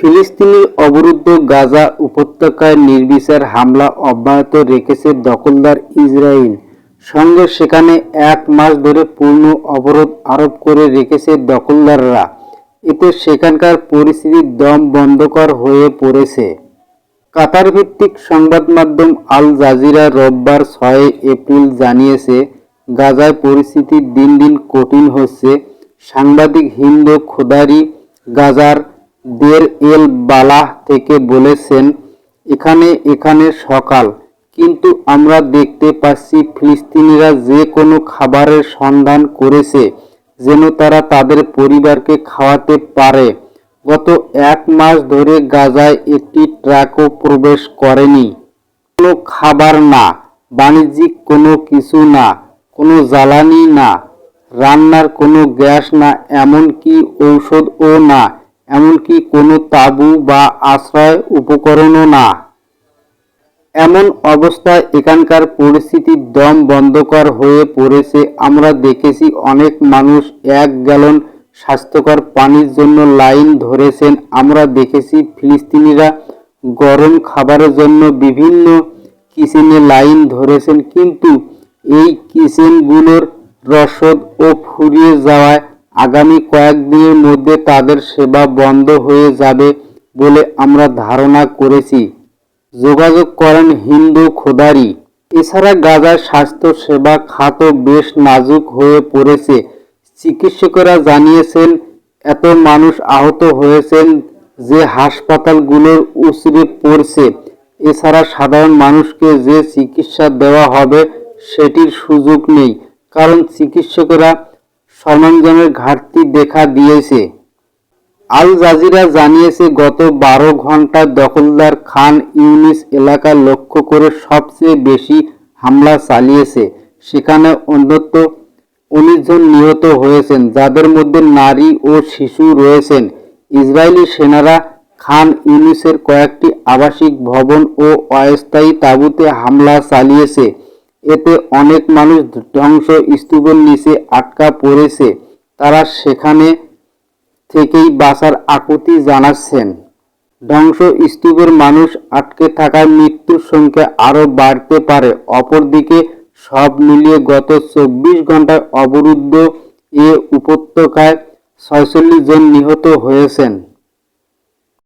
ফিলিস্তিনি অবরুদ্ধ গাজা উপত্যকায় নির্বিচার হামলা অব্যাহত রেখেছে দখলদার ইসরায়েল সঙ্গে সেখানে এক মাস ধরে পূর্ণ অবরোধ আরোপ করে রেখেছে দখলদাররা। এতে সেখানকার পরিস্থিতি দম বন্ধকর হয়ে পড়েছে। কাতার ভিত্তিক সংবাদ মাধ্যম আল জাজিরা রোববার ছয় এপ্রিল জানিয়েছে, গাজায় পরিস্থিতি দিন দিন কঠিন হচ্ছে। সাংবাদিক হিন্দু খোদারি গাজার দের এল বালাহ থেকে বলেছেন, এখানে এখানে সকাল। কিন্তু আমরা দেখতে পাচ্ছি ফিলিস্তিনিরা যে কোনো খাবারের সন্ধান করেছে, যেন তারা তাদের পরিবারকে খাওয়াতে পারে। গত এক মাস ধরে গাজায় একটি ট্রাকও প্রবেশ করেনি। কোনো খাবার না, বাণিজ্যিক কোনো কিছু না, কোনো জ্বালানি না, রান্নার কোনো গ্যাস না, এমনকি ঔষধও না। এমনকি কোনো তাঁবু বা আশ্রয় উপকরণও না। এমন অবস্থায় এখানকার পরিস্থিতি দম বন্ধকর হয়ে পড়েছে। আমরা দেখেছি অনেক মানুষ এক গ্যালন স্বাস্থ্যকর পানির জন্য লাইন ধরেছেন। আমরা দেখেছি ফিলিস্তিনিরা গরম খাবারের জন্য বিভিন্ন কিচেনে লাইন ধরেছেন। কিন্তু এই কিচেনগুলোর রসদ ও ফুরিয়ে যাওয়ায় আগামী কয়েকদিনের মধ্যে তাদের সেবা বন্ধ হয়ে যাবে বলে আমরা ধারণা করেছি। যোগাযোগ করেন হিন্দু খোদারি। এছাড়া গাজার স্বাস্থ্য সেবা খাত বেশ নাজুক হয়ে পড়েছে। চিকিৎসকেরা জানিয়েছেন, এত মানুষ আহত হয়েছেন যে হাসপাতালগুলোর উচড়ে পড়ছে। এছাড়া সাধারণ মানুষকে যে চিকিৎসা দেওয়া হবে সেটির সুযোগ নেই। কারণ চিকিৎসকেরা সরঞ্জামের ঘাটতি দেখা দিয়েছে। আল জাজিরা জানিয়েছে, গত বারো ঘন্টায় দখলদার খান ইউনিস এলাকা লক্ষ্য করে সবচেয়ে বেশি হামলা চালিয়েছে। সেখানে অন্তত উনিশ জন নিহত হয়েছেন, যাদের মধ্যে নারী ও শিশু রয়েছেন। ইসরায়েলি সেনারা খান ইউনিসের কয়েকটি আবাসিক ভবন ও অস্থায়ী তাঁবুতে হামলা চালিয়েছে। এতে অনেক মানুষ ধ্বংস স্তূপের নিচে আটকা পড়েছে। তারা সেখানে থেকেই বাঁচার আকুতি জানাচ্ছেন। ধ্বংস স্তূপের মানুষ আটকে থাকায় মৃত্যুর সংখ্যা আরও বাড়তে পারে। অপরদিকে সব মিলিয়ে গত চব্বিশ ঘন্টায় অবরুদ্ধ এ উপত্যকায় ছয়চল্লিশ জন নিহত হয়েছেন।